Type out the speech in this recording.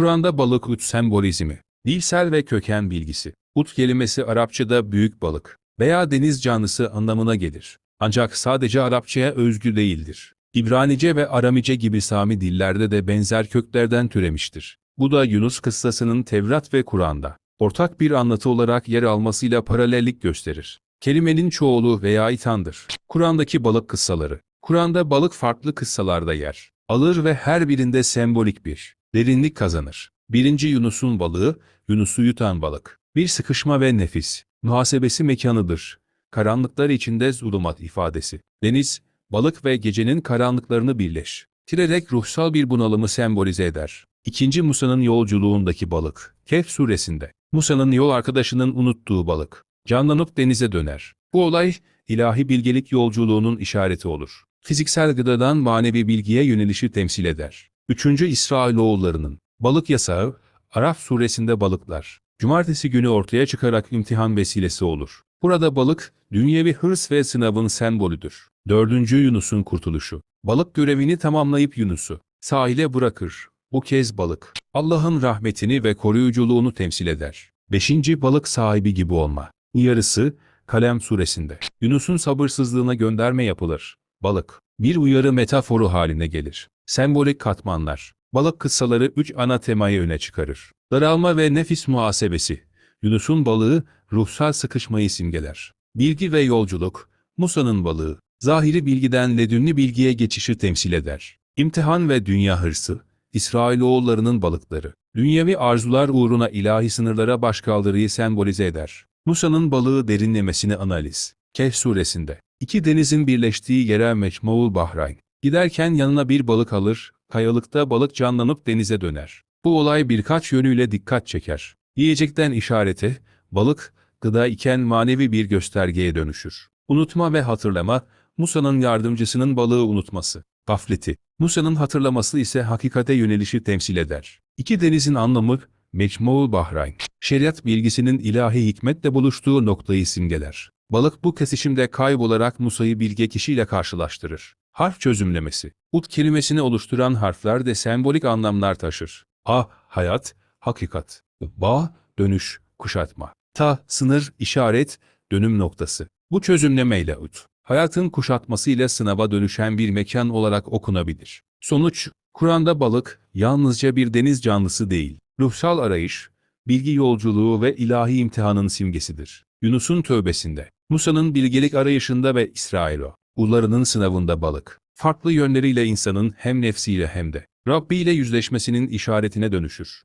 Kur'an'da balık ut sembolizmi, dilsel ve köken bilgisi. Ut kelimesi Arapçada büyük balık veya deniz canlısı anlamına gelir. Ancak sadece Arapçaya özgü değildir. İbranice ve Aramice gibi Sami dillerde de benzer köklerden türemiştir. Bu da Yunus kıssasının Tevrat ve Kur'an'da ortak bir anlatı olarak yer almasıyla paralellik gösterir. Kelimenin çoğulu veya ithandır. Kur'an'daki balık kıssaları. Kur'an'da balık farklı kıssalarda yer alır ve her birinde sembolik bir derinlik kazanır. Birinci Yunus'un balığı, Yunus'u yutan balık. Bir sıkışma ve nefis, muhasebesi mekanıdır. Karanlıklar içinde zulumat ifadesi. Deniz, balık ve gecenin karanlıklarını birleş. Tirerek ruhsal bir bunalımı sembolize eder. İkinci Musa'nın yolculuğundaki balık. Kehf suresinde. Musa'nın yol arkadaşının unuttuğu balık. Canlanıp denize döner. Bu olay, ilahi bilgelik yolculuğunun işareti olur. Fiziksel gıdadan manevi bilgiye yönelişi temsil eder. Üçüncü İsrailoğullarının balık yasağı, Araf suresinde balıklar, cumartesi günü ortaya çıkarak imtihan vesilesi olur. Burada balık, dünyevi hırs ve sınavın sembolüdür. Dördüncü Yunus'un kurtuluşu. Balık görevini tamamlayıp Yunus'u sahile bırakır. Bu kez balık, Allah'ın rahmetini ve koruyuculuğunu temsil eder. Beşinci balık sahibi gibi olma. Yarısı, Kalem suresinde. Yunus'un sabırsızlığına gönderme yapılır. Balık, bir uyarı metaforu haline gelir. Sembolik katmanlar. Balık kıssaları üç ana temayı öne çıkarır. Daralma ve nefis muhasebesi. Yunus'un balığı, ruhsal sıkışmayı simgeler. Bilgi ve yolculuk. Musa'nın balığı, zahiri bilgiden ledünlü bilgiye geçişi temsil eder. İmtihan ve dünya hırsı. İsrailoğullarının balıkları. Dünyevi arzular uğruna ilahi sınırlara başkaldırıyı sembolize eder. Musa'nın balığı derinlemesine analiz. Kehf suresinde. İki denizin birleştiği yere Meçmaul Bahrayn. Giderken yanına bir balık alır, kayalıkta balık canlanıp denize döner. Bu olay birkaç yönüyle dikkat çeker. Yiyecekten işarete, balık, gıda iken manevi bir göstergeye dönüşür. Unutma ve hatırlama, Musa'nın yardımcısının balığı unutması. Gafleti. Musa'nın hatırlaması ise hakikate yönelişi temsil eder. İki denizin anlamı, Mecmuul Bahrayn. Şeriat bilgisinin ilahi hikmetle buluştuğu noktayı simgeler. Balık bu kesişimde kaybolarak Musa'yı bilge kişiyle karşılaştırır. Harf çözümlemesi. Ut kelimesini oluşturan harfler de sembolik anlamlar taşır. A. Hayat, hakikat. Ba. Dönüş, kuşatma. Ta. Sınır, işaret, dönüm noktası. Bu çözümlemeyle ut, hayatın kuşatmasıyla sınava dönüşen bir mekan olarak okunabilir. Sonuç, Kur'an'da balık, yalnızca bir deniz canlısı değil, ruhsal arayış, bilgi yolculuğu ve ilahi imtihanın simgesidir. Yunus'un tövbesinde, Musa'nın bilgelik arayışında ve İsrailo, ullarının sınavında balık, farklı yönleriyle insanın hem nefsiyle hem de Rabbi ile yüzleşmesinin işaretine dönüşür.